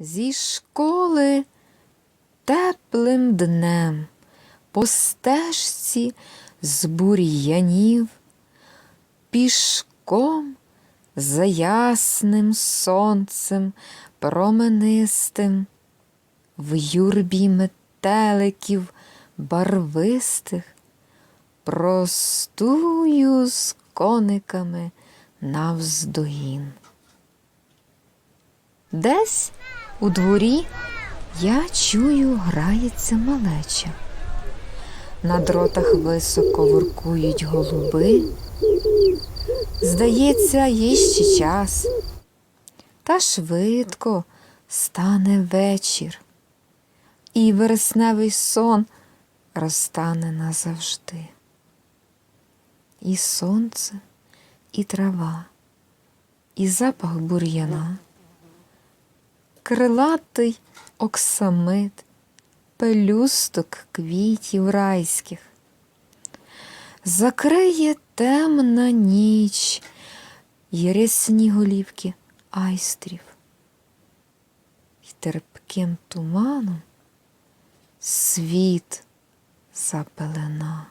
Зі школи теплим днем по стежці з бур'янів, пішком за ясним сонцем променистим, в юрбі метеликів барвистих, простую з кониками навздогін. Десь у дворі я чую, грається малеча. На дротах високо воркують голуби. Здається, є ще час. Та швидко стане вечір, і вересневий сон розтане назавжди. І сонце, і трава, і запах бур'яна крилатий оксамит, пелюсток квітів райських. Закриє темна ніч рясні голівки айстрів, й терпким туманом світ запелена.